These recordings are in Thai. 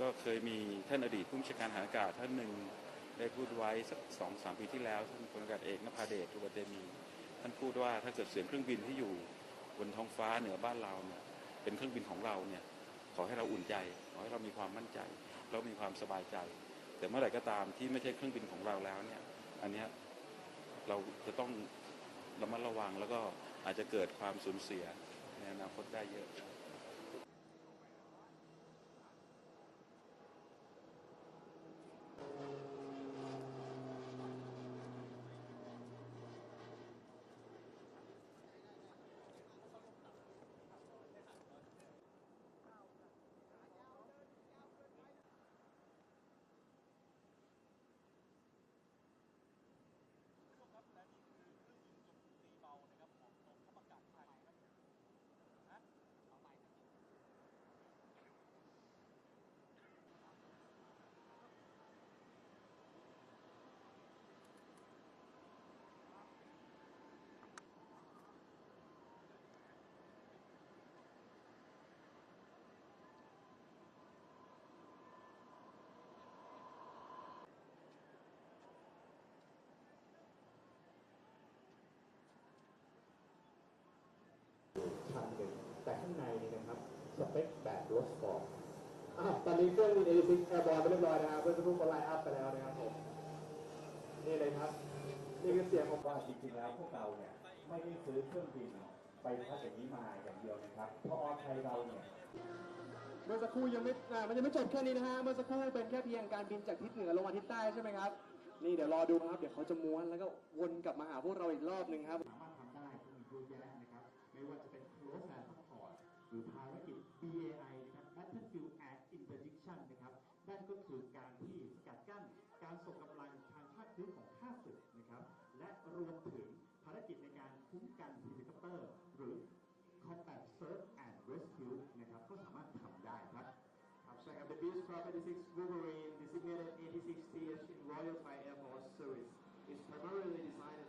ก็เคยมีท่านอดีตผู้บัญชาการทหารอากาศท่านหนึ่งได้พูดไว้สักสองสามปีที่แล้วท่านพลอากาศเอกนภาเดชทุบเตมี ท่านพูดว่าถ้าเกิดเสียงเครื่องบินที่อยู่บนท้องฟ้าเหนือบ้านเราเนี่ยเป็นเครื่องบินของเราเนี่ยขอให้เราอุ่นใจ ขอให้เรามีความมั่นใจ เรามีความสบายใจ แต่เมื่อไหร่ก็ตามที่ไม่ใช่เครื่องบินของเราแล้วเนี่ยอันนี้เราจะต้องระมัดระวังแล้วก็อาจจะเกิดความสูญเสียในอนาคตได้เยอะ คันหนึ่ง แต่ข้างในนี่นะครับสเปคแบบรถสปอร์ตอะตอนนี้เครื่องบินเอซิกแอร์บอลไปเรียบร้อยนะครับเพื่อนทุกคนไลน์อัพไปแล้วนะครับผมนี่เลยครับ นี่คือเสียงของว่าจริงๆแล้วพวกเราเนี่ยไม่ได้ซื้อเครื่องบินไปพักอย่างนี้มาอย่างเดียวนะครับเพราะออไทยเราเนี่ยเมื่อสักครู่ยังไม่อ่ามันยังไม่จบแค่นี้นะฮะ เมื่อสักครู่เป็นแค่เพียงการบินจากทิศเหนือลงมาทิศใต้ใช่ไหมครับ นี่เดี๋ยวรอดูนะครับ เดี๋ยวเขาจะม้วนแล้วก็วนกลับมาหาพวกเราอีกรอบหนึ่งครับ สามารถทำได้ก็มีเยอะแยะนะครับ ไม่ว่าจะเป็น รวมถึงภารกิจในการคุ้มกันเฮลิคอปเตอร์ หรือ combat search and rescue นะครับก็สามารถทำได้ครับ ครับใช่ครับ The Beechcraft 86 Wolverine designated 86th in Royal Thai Air Force Service is primarily designed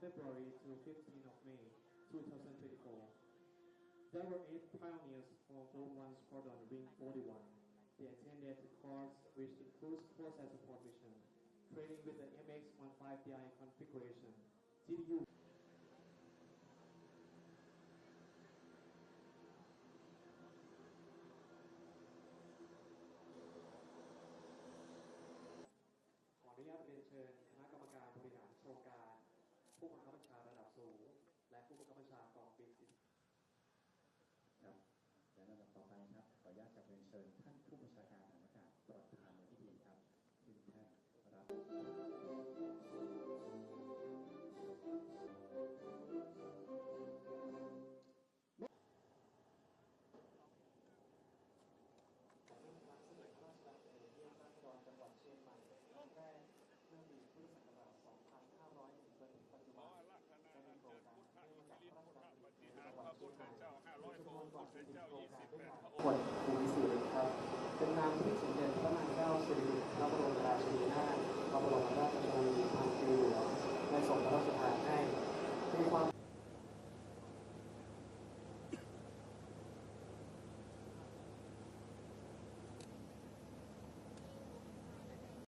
February to 15th of May 2024. There were eight pioneers from 1 Squadron Wing 41. They attended the course which includes process support mission, training with the MX-15DI configuration, GDU ผู้บังคับบัญชาระดับสูง และผู้บังคับบัญชากองบินครับและลำดับต่อไปครับขออนุญาตจะเรียนเชิญท่านผู้บัญชาการฐานอากาศประธาน คนภูมิสิริครับ เป็นนามที่สมเด็จพระนางเจ้าสิริพระบรม